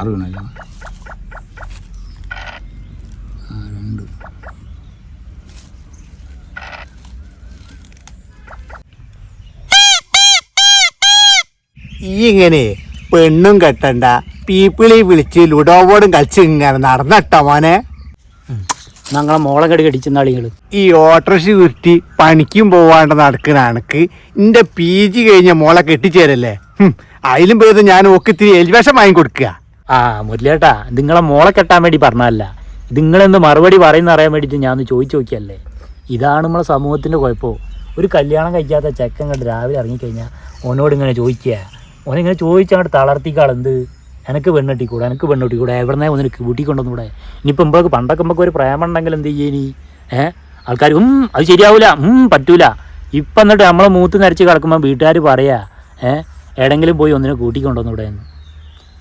ആറ് വീണല്ലോ ആ രണ്ട്. ഈ ഇങ്ങനെ പെണ്ണും കെട്ടണ്ട പീപ്പിളി വിളിച്ച് ലുഡോ ബോർഡും കളിച്ച് ഇങ്ങനെ നടന്നട്ടോ മോനെ. ഞങ്ങളെ മോളെ കടി കടിച്ചെന്ന ആളുകൾ ഈ ഓട്ടോറിക്ഷ കുറ്റി പണിക്കും പോവാണ്ട് നടക്കുന്ന എന്റെ പി ജി കഴിഞ്ഞ മോളെ കെട്ടിച്ചേരല്ലേ? അതിലും പേര് ഞാൻ ഓക്കിത്തിരി എലിവേഷം വാങ്ങി കൊടുക്കുക ആ മുരളിയേട്ടാ നിങ്ങളെ മോളെ കെട്ടാൻ വേണ്ടി പറഞ്ഞതല്ല. നിങ്ങളെന്ന് മറുപടി പറയുന്ന അറിയാൻ വേണ്ടിയിട്ട് ഞാൻ ചോദിച്ചു നോക്കിയല്ലേ? ഇതാണ് നമ്മളെ സമൂഹത്തിന്റെ കുഴപ്പമോ ഒരു കല്യാണം കഴിക്കാത്ത ചെക്കൻ കണ്ട് രാവിലെ ഇറങ്ങിക്കഴിഞ്ഞാൽ ഓനോട് ഇങ്ങനെ ചോദിക്കുക. ഓനിങ്ങനെ ചോദിച്ചങ്ങോട്ട് തളർത്തിക്കാളെന്ത് എനിക്ക് പെണ്ണെട്ടിക്കൂടെ എനിക്ക് പെണ്ണെട്ടിക്കൂടെ എവിടുന്നേ ഒന്ന് കൂട്ടിക്കൊണ്ടൊന്നൂടെ ഇനിയിപ്പോൾ മുമ്പൊക്കെ പണ്ടൊക്കെ മുമ്പൊക്കെ ഒരു പ്രേമം ഉണ്ടെങ്കിൽ എന്ത് ചെയ്യേനി ഏ? ആൾക്കാർ ഉം അത് ശരിയാവില്ല ഉം പറ്റൂല. ഇപ്പം എന്നിട്ട് നമ്മളെ മൂത്ത് നരച്ച് കിടക്കുമ്പോൾ വീട്ടുകാർ പറയാ ഏ എവിടെങ്കിലും പോയി ഒന്നിനെ കൂട്ടിക്കൊണ്ടൊന്നുകൂടെ എന്ന്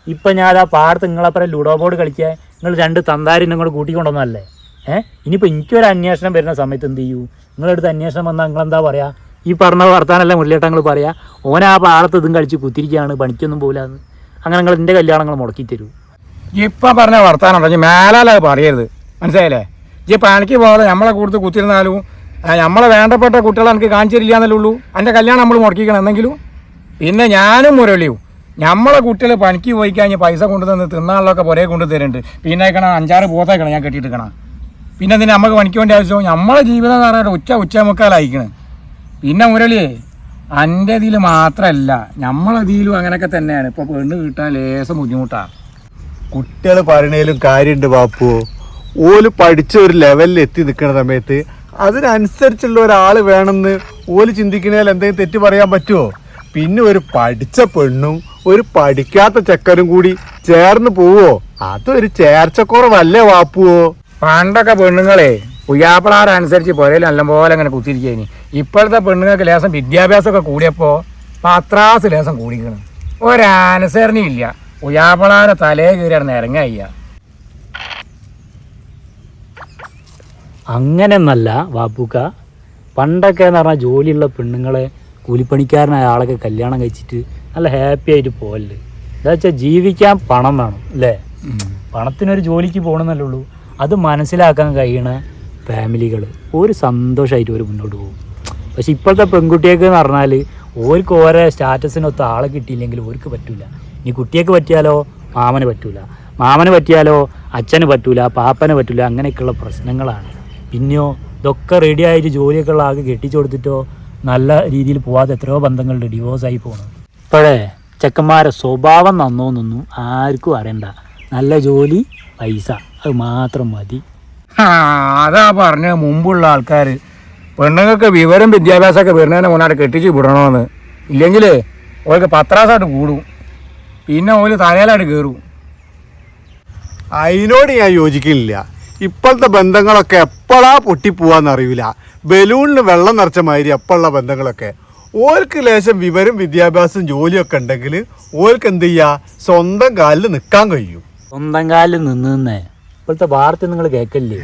ഇപ്പം ഞാൻ ആ പാടത്ത് നിങ്ങളപ്പുറം ലുഡോ ബോർഡ് കളിക്കാൻ നിങ്ങൾ രണ്ട് തന്താരിനും കൂടെ കൂട്ടിക്കൊണ്ടുവന്നല്ലേ ഏഹ് ഇനിയിപ്പോൾ എനിക്കൊരു അന്വേഷണം വരുന്ന സമയത്ത് എന്ത് ചെയ്യൂ? നിങ്ങളെടുത്ത് അന്വേഷണം വന്നാൽ നിങ്ങളെന്താ പറയുക ഈ പറഞ്ഞ വർത്താനല്ല മുരളിയേട്ടങ്ങൾ പറയാ? ഓൻ ആ പാടത്ത് ഇതും കളിച്ച് കുത്തിരിക്കുകയാണ് പണിക്കൊന്നും പോലാന്ന് അങ്ങനെ നിങ്ങൾ എന്റെ കല്യാണങ്ങൾ മുടക്കി തരൂ. ഇപ്പം പറഞ്ഞ വർത്താനം ഉണ്ടെങ്കിൽ മേലാലത് പറയരുത്. മനസ്സിലായില്ലേ? ഈ പണിക്ക് പോകാതെ നമ്മളെ കൂടുതൽ കുത്തിരുന്നാലും നമ്മളെ വേണ്ടപ്പെട്ട കുട്ടികളെ എനിക്ക് കാണിച്ചിരില്ല എന്നല്ലേ ഉള്ളൂ. എന്റെ കല്യാണം നമ്മൾ മുടക്കിക്കണം എന്തെങ്കിലും? പിന്നെ ഞാനും മുരളിയും. നമ്മളെ കുട്ടികൾ പണിക്ക് പോയി കഴിഞ്ഞാൽ പൈസ കൊണ്ടുതന്ന് തിന്നാളിലൊക്കെ പുരേ കൊണ്ടു തരുന്നുണ്ട്. പിന്നെ അയക്കണം അഞ്ചാറ് പോത്തേക്കണം ഞാൻ കെട്ടിയിട്ടിക്കണം. പിന്നെ എന്തിനാ നമുക്ക് പണിക്ക് വേണ്ടി ആവശ്യം? നമ്മളെ ജീവിതം എന്ന് പറഞ്ഞാൽ ഉച്ച ഉച്ച മുക്കാലായിക്കണ് പിന്നെ മുരളിയേ എന്റെ ഇതിൽ മാത്രമല്ല നമ്മളെ ഇതിലും അങ്ങനെയൊക്കെ തന്നെയാണ്. ഇപ്പോൾ പെണ്ണ് കിട്ടാൻ ലേസം ബുദ്ധിമുട്ടാണ് കുട്ടികൾ പറയണേലും കാര്യമുണ്ട് ബാപ്പു. ഓൽ പഠിച്ച ഒരു ലെവലിൽ എത്തി നിൽക്കുന്ന സമയത്ത് അതിനനുസരിച്ചുള്ള ഒരാൾ വേണമെന്ന് ഓൽ ചിന്തിക്കുന്നതിൽ എന്തെങ്കിലും തെറ്റ് പറയാൻ പറ്റുമോ പിന്നെ ഒരു പഠിച്ച പെണ്ണും ഒരു പഠിക്കാത്ത ചെക്കനും കൂടി ചേർന്ന് പോവോ? അതൊരു ചേർച്ചക്കുറവല്ലേ വാപ്പുവോ? പണ്ടൊക്കെ പെണ്ണുങ്ങളെ പുയ്യാപ്പിളാരനുസരിച്ച് പുരയിൽ നല്ലപോലെ അങ്ങനെ കുത്തിരിക്കേനി ഇപ്പോഴത്തെ പെണ്ണുങ്ങൾക്ക് ലേസം വിദ്യാഭ്യാസമൊക്കെ കൂടിയപ്പോൾ പത്രാസ് ലേസം കൂടിക്കണം ഒരനുസരണി ഇല്ല പുയ്യാപ്പിളാരെ തലേ കയറിയാണ് ഇറങ്ങയ്യ നല്ല വാപ്പൂക്ക. പണ്ടൊക്കെ എന്ന് പറഞ്ഞാൽ ജോലിയുള്ള പെണ്ണുങ്ങളെ കൂലിപ്പണിക്കാരനായ ആളൊക്കെ കല്യാണം കഴിച്ചിട്ട് നല്ല ഹാപ്പി ആയിട്ട് പോകല്ലേ എന്താ വെച്ചാൽ ജീവിക്കാൻ പണം വേണം അല്ലേ? പണത്തിനൊരു ജോലിക്ക് പോകണമെന്നല്ലേ ഉള്ളൂ. അത് മനസ്സിലാക്കാൻ കഴിയണ ഫാമിലികൾ ഒരു സന്തോഷമായിട്ട് ഒരു മുന്നോട്ട് പോകും. പക്ഷെ ഇപ്പോഴത്തെ പെൺകുട്ടിയൊക്കെ എന്ന് പറഞ്ഞാൽ ഓർക്ക് ഓരോ സ്റ്റാറ്റസിനൊത്ത ആളെ കിട്ടിയില്ലെങ്കിൽ ഓർക്ക് പറ്റില്ല ഇനി കുട്ടിയൊക്കെ പറ്റിയാലോ? മാമന് പറ്റൂല. മാമന് പറ്റിയാലോ? അച്ഛന് പറ്റൂല. പാപ്പന് പറ്റൂല. അങ്ങനെയൊക്കെയുള്ള പ്രശ്നങ്ങളാണ്. പിന്നെയോ ഇതൊക്കെ റെഡി ആയിട്ട് ജോലിയൊക്കെ ഉള്ള ആകെ കെട്ടിച്ചു കൊടുത്തിട്ടോ? നല്ല രീതിയിൽ പോവാതെ എത്രയോ ബന്ധങ്ങളുടെ ഡിവോഴ്സായി പോകുന്നു ഇപ്പോഴേ ചെക്കന്മാരെ സ്വഭാവം നന്നോന്നൊന്നും ആർക്കും അറിയണ്ട. നല്ല ജോലി പൈസ. അത് മാത്രം മതി. അതാ പറഞ്ഞ മുമ്പുള്ള ആൾക്കാർ പെണ്ണുങ്ങൾക്ക് വിവരം വിദ്യാഭ്യാസമൊക്കെ വരുന്നതിനെ മുന്നാട് കെട്ടിച്ച് വിടണമെന്ന് ഇല്ലെങ്കിൽ ഓൾക്ക് പത്രാസായിട്ട് കൂടും. പിന്നെ ഓൽ തലയിലായിട്ട് കയറും അതിനോട് ഞാൻ യോജിക്കുന്നില്ല. ഇപ്പോഴത്തെ ബന്ധങ്ങളൊക്കെ എപ്പോഴാ പൊട്ടിപ്പോവാന്ന് ബലൂണിന് വെള്ളം നിറച്ച മാതിരി അപ്പുള്ള ബന്ധങ്ങളൊക്കെ. ഓർക്ക് ലേശം വിവരം വിദ്യാഭ്യാസം ജോലിയൊക്കെ ഉണ്ടെങ്കിൽ ഓർക്ക് എന്ത് ചെയ്യുക സ്വന്തം കാലിൽ നിൽക്കാൻ കഴിയും. സ്വന്തം കാലിൽ നിന്ന്. നിന്നേ ഇപ്പോഴത്തെ വാർത്ത നിങ്ങൾ കേൾക്കല്ലേ?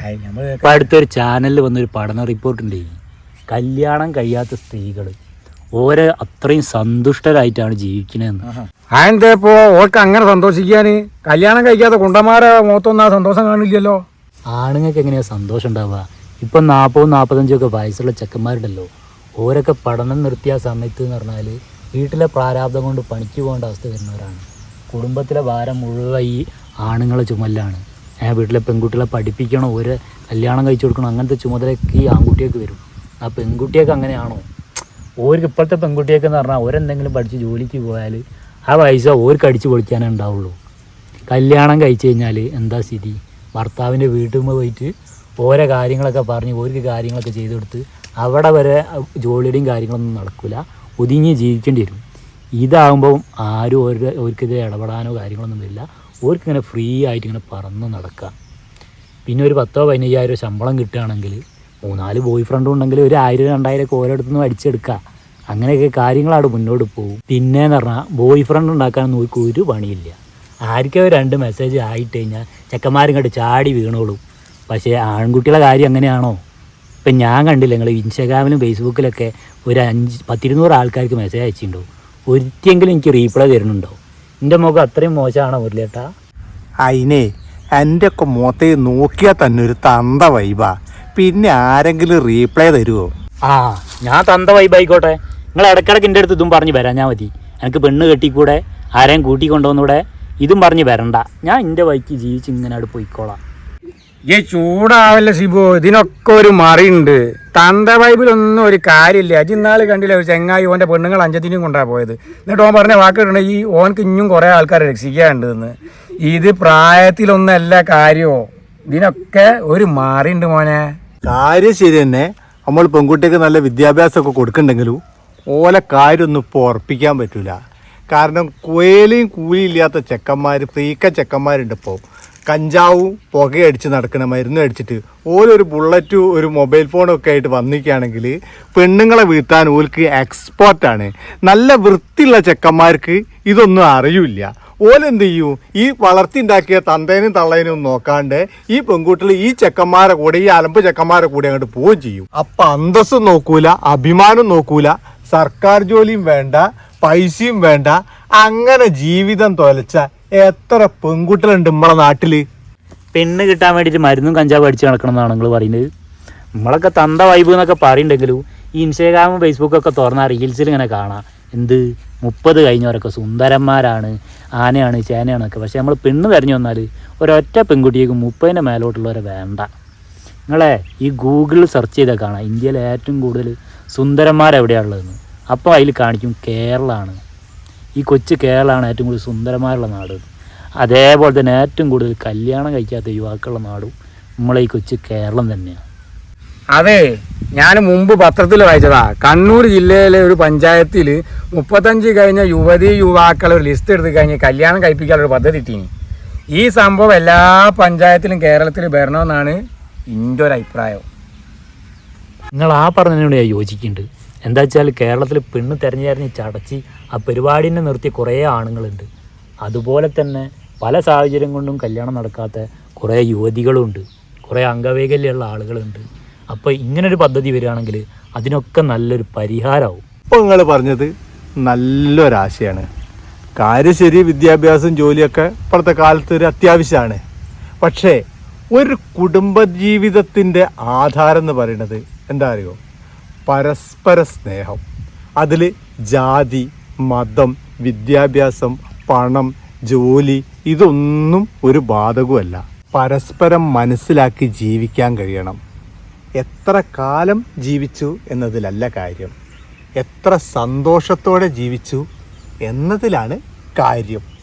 ഇപ്പം അടുത്തൊരു ചാനലിൽ വന്നൊരു പഠന റിപ്പോർട്ടുണ്ട് കല്യാണം കഴിയാത്ത സ്ത്രീകൾ ഓരെ അത്രയും സന്തുഷ്ടരായിട്ടാണ് ജീവിക്കണതെന്ന് അതെന്താ ഓർക്ക് ഓൾക്ക് അങ്ങനെ സന്തോഷിക്കാൻ കല്യാണം കഴിക്കാത്ത കുണ്ടന്മാരെ മുഖത്തൊന്നും ആ സന്തോഷം കാണില്ലല്ലോ. ആണുങ്ങൾക്ക് എങ്ങനെയാ സന്തോഷം ഉണ്ടാവുക? ഇപ്പം നാൽപ്പതും നാൽപ്പത്തഞ്ചൊക്കെ വയസ്സുള്ള ചെക്കന്മാരുണ്ടല്ലോ. ഓരൊക്കെ പഠനം നിർത്തിയ സമയത്ത് എന്ന് പറഞ്ഞാൽ വീട്ടിലെ പ്രാരാബ്ദം കൊണ്ട് പണിക്ക് പോകേണ്ട അവസ്ഥ വരുന്നവരാണ്. കുടുംബത്തിലെ ഭാരം മുഴുവൻ ഈ ആണുങ്ങളെ ചുമലാണ് ഏ വീട്ടിലെ പെൺകുട്ടികളെ പഠിപ്പിക്കണം ഒരു കല്യാണം കഴിച്ചു കൊടുക്കണം അങ്ങനത്തെ ചുമതലയൊക്കെ ഈ ആൺകുട്ടിയൊക്കെ വരും. ആ പെൺകുട്ടിയൊക്കെ അങ്ങനെയാണോ? ഓർക്ക് ഇപ്പോഴത്തെ പെൺകുട്ടിയൊക്കെ എന്ന് പറഞ്ഞാൽ ഓരെന്തെങ്കിലും പഠിച്ച് ജോലിക്ക് പോയാൽ ആ പൈസ ഓർക്ക് അടിച്ച് പൊളിക്കാനേ ഉണ്ടാവുള്ളൂ. കല്യാണം കഴിച്ചു കഴിഞ്ഞാൽ എന്താ സ്ഥിതി? ഭർത്താവിന്റെ വീട്ടിൽ പോയിട്ട് ഓരോ കാര്യങ്ങളൊക്കെ പറഞ്ഞ് ഓർക്ക് കാര്യങ്ങളൊക്കെ ചെയ്തു കൊടുത്ത് അവിടെ വരെ ജോലിയുടെയും കാര്യങ്ങളൊന്നും നടക്കില്ല ഒതുങ്ങി ജീവിക്കേണ്ടി വരും. ഇതാകുമ്പോൾ ആരും ഒരു ഓർക്കെതിരെ ഇടപെടാനോ കാര്യങ്ങളൊന്നും വരില്ല. ഓർക്കിങ്ങനെ ഫ്രീ ആയിട്ട് ഇങ്ങനെ പറന്ന് നടക്കാം. പിന്നെ ഒരു പത്തോ പതിനയ്യായിരം ശമ്പളം കിട്ടുകയാണെങ്കിൽ മൂന്നാൽ ബോയ് ഫ്രണ്ടും ഉണ്ടെങ്കിൽ ഒരു ആയിരം രണ്ടായിരം ഒക്കെ ഓരോടത്തു നിന്നും അടിച്ചെടുക്കുക അങ്ങനെയൊക്കെ കാര്യങ്ങളവിടെ മുന്നോട്ട് പോകും. പിന്നെന്ന് പറഞ്ഞാൽ ബോയ് ഫ്രണ്ട് ഉണ്ടാക്കാനൊന്നും ഒരു പണിയില്ല. ആർക്കും രണ്ട് മെസ്സേജ് ആയിട്ട് കഴിഞ്ഞാൽ ചെക്കന്മാരും കണ്ട് ചാടി വീണോളും. പക്ഷേ ആൺകുട്ടികളെ കാര്യം അങ്ങനെയാണോ ഇപ്പം ഞാൻ കണ്ടില്ല നിങ്ങൾ ഇൻസ്റ്റാഗ്രാമിലും ഫേസ്ബുക്കിലൊക്കെ ഒരു അഞ്ച് പത്തിരുന്നൂറ് ആൾക്കാർക്ക് മെസ്സേജ് അയച്ചിട്ടുണ്ടോ? ഒരിക്കലെങ്കിലും എനിക്ക് റീപ്ലൈ തരുന്നുണ്ടോ? എന്റെ മുഖം അത്രയും മോശമാണോ മുരളിയേട്ടാ? അതിനെ എന്റെ ഒക്കെ മുഖത്തെ നോക്കിയാൽ തന്നെ ഒരു തന്ത വൈബാ പിന്നെ ആരെങ്കിലും റീപ്ലൈ തരുമോ ആ ഞാൻ തന്ത വൈബായിക്കോട്ടെ നിങ്ങൾ ഇടയ്ക്കിടയ്ക്ക് എന്റെ അടുത്ത് ഇതും പറഞ്ഞ് വരാൻ ഞാൻ മതി. എനിക്ക് പെണ്ണ് കെട്ടിക്കൂടെ ആരെയും കൂട്ടിക്കൊണ്ടുവന്നൂടെ ഇതും പറഞ്ഞ് വരണ്ട. ഞാൻ എന്റെ വൈക്ക് ജീവിച്ച് ഇങ്ങനെ അവിടെ പോയിക്കോളാം. ഈ ചൂടാവല്ല സിബു ഇതിനൊക്കെ ഒരു മറിയുണ്ട്. തന്ത ബൈബിലൊന്നും ഒരു കാര്യമില്ല. അജി ഇന്നാൾ കണ്ടില്ല ഒരു ചെങ്ങായി ഓന്റെ പെണ്ണുങ്ങൾ അഞ്ചത്തിനും കൊണ്ടാ പോയത്. എന്നിട്ട് ഓൻ പറഞ്ഞ വാക്കിട്ടുണ്ട് ഈ ഓൻക്ക് ഇഞ്ഞും കുറേ ആൾക്കാരെ രക്ഷിക്കാനുണ്ടെന്ന്. ഇത് പ്രായത്തിലൊന്നല്ല കാര്യമോ ഇതിനൊക്കെ ഒരു മാറിയുണ്ട് മോനെ. കാര്യം ശരി തന്നെ. നമ്മൾ പെൺകുട്ടിക്ക് നല്ല വിദ്യാഭ്യാസം ഒക്കെ കൊടുക്കണ്ടെങ്കിലും ഓലെ കാര്യമൊന്നും ഇപ്പോൾ ഉറപ്പിക്കാൻ പറ്റൂല. കാരണം കുയലിയും കൂലിയില്ലാത്ത ചെക്കന്മാർ ഫ്രീക്ക ചെക്കന്മാരുണ്ട് ഇപ്പോൾ കഞ്ചാവും പുകയടിച്ച് നടക്കണ മരുന്ന് അടിച്ചിട്ട് ഓരൊരു ബുള്ളറ്റും ഒരു മൊബൈൽ ഫോണും ഒക്കെ ആയിട്ട് വന്നിക്കുകയാണെങ്കിൽ പെണ്ണുങ്ങളെ വീഴ്ത്താൻ ഓൽക്ക് എക്സ്പോർട്ടാണ് നല്ല വൃത്തിയുള്ള ചെക്കന്മാർക്ക് ഇതൊന്നും അറിയില്ല. ഓലെന്ത് ചെയ്യും? ഈ വളർത്തിണ്ടാക്കിയ തന്തേനും തള്ളേനും നോക്കാണ്ട് ഈ പെൺകുട്ടികൾ ഈ ചെക്കന്മാരെ കൂടെ ഈ അലമ്പ് ചെക്കന്മാരെ കൂടെ അങ്ങോട്ട് പോവുകയും ചെയ്യും. അപ്പൊ അന്തസ്സും നോക്കൂല അഭിമാനം നോക്കൂല. സർക്കാർ ജോലിയും വേണ്ട പൈസയും വേണ്ട. അങ്ങനെ ജീവിതം തൊലച്ച എത്ര പെൺകുട്ടികളുണ്ട് നമ്മളെ നാട്ടിൽ? പെണ്ണ് കിട്ടാൻ വേണ്ടിയിട്ട് മരുന്നും കഞ്ചാവ് അടിച്ച് നടക്കണം എന്നാണ് നിങ്ങൾ പറയുന്നത്. നമ്മളൊക്കെ തന്ത വൈബ് എന്നൊക്കെ പറയുന്നുണ്ടെങ്കിലും ഈ ഇൻസ്റ്റാഗ്രാമും ഫേസ്ബുക്കും ഒക്കെ തുറന്നാൽ റീൽസിൽ ഇങ്ങനെ കാണാം. എന്ത്? മുപ്പത് കഴിഞ്ഞവരൊക്കെ സുന്ദരന്മാരാണ്. ആനയാണ് ചേനയാണൊക്കെ പക്ഷെ നമ്മൾ പെണ്ണ് തിരഞ്ഞു വന്നാൽ ഒരൊറ്റ പെൺകുട്ടിയേക്ക് മുപ്പതിന്റെ മേലോട്ടുള്ളവരെ വേണ്ട. നിങ്ങളെ ഈ ഗൂഗിളിൽ സെർച്ച് ചെയ്താൽ കാണാം. ഇന്ത്യയിലെ ഏറ്റവും കൂടുതൽ സുന്ദരന്മാരെവിടെയാണുള്ളതെന്ന് അപ്പോൾ അതിൽ കാണിക്കും കേരളമാണ് ഈ കൊച്ചു കേരളമാണ് ഏറ്റവും കൂടുതൽ സുന്ദരമായുള്ള നാട്. അതേപോലെ തന്നെ ഏറ്റവും കൂടുതൽ കല്യാണം കഴിക്കാത്ത യുവാക്കളുടെ നാടും നമ്മളെ ഈ കൊച്ചു കേരളം തന്നെയാണ്. അതെ ഞാൻ മുമ്പ് പത്രത്തിൽ വായിച്ചതാ. കണ്ണൂർ ജില്ലയിലെ ഒരു പഞ്ചായത്തിൽ മുപ്പത്തഞ്ച് കഴിഞ്ഞ യുവതി യുവാക്കളെ ഒരു ലിസ്റ്റ് എടുത്ത് കഴിഞ്ഞ് കല്യാണം കഴിപ്പിക്കാനുള്ള ഒരു പദ്ധതി ഇട്ടിനി. ഈ സംഭവം എല്ലാ പഞ്ചായത്തിലും കേരളത്തിൽ വരണമെന്നാണ് എന്റെ ഒരു അഭിപ്രായം. നിങ്ങൾ ആ പറഞ്ഞതിനോട് ഞാൻ യോജിക്കുന്നുണ്ട്. എന്താ വെച്ചാൽ കേരളത്തിൽ പെണ്ണ് തിരഞ്ഞെറിഞ്ഞ് തെരഞ്ഞ് ചടച്ച് ആ പരിപാടിനെ നിർത്തിയ കുറേ ആണുങ്ങളുണ്ട്. അതുപോലെ തന്നെ പല സാഹചര്യം കൊണ്ടും കല്യാണം നടക്കാത്ത കുറേ യുവതികളുണ്ട്. കുറേ അംഗവൈകല്യമുള്ള ആളുകളുണ്ട്. അപ്പോൾ ഇങ്ങനൊരു പദ്ധതി വരികയാണെങ്കിൽ അതിനൊക്കെ നല്ലൊരു പരിഹാരമാവും ഇപ്പൊ നിങ്ങൾ പറഞ്ഞത് നല്ലൊരാശയാണ്. കാര്യം ശരി വിദ്യാഭ്യാസം ജോലിയൊക്കെ ഇപ്പോഴത്തെ കാലത്ത് ഒരു അത്യാവശ്യമാണ്. പക്ഷേ ഒരു കുടുംബജീവിതത്തിന്റെ ആധാരം എന്ന് പറയുന്നത് എന്താ അറിയോ? പരസ്പര സ്നേഹം. അതിൽ ജാതി മതം വിദ്യാഭ്യാസം പണം ജോലി ഇതൊന്നും ഒരു ബാധകമല്ല പരസ്പരം മനസ്സിലാക്കി ജീവിക്കാൻ കഴിയണം. എത്ര കാലം ജീവിച്ചു എന്നതിലല്ല കാര്യം. എത്ര സന്തോഷത്തോടെ ജീവിച്ചു എന്നതിലാണ് കാര്യം.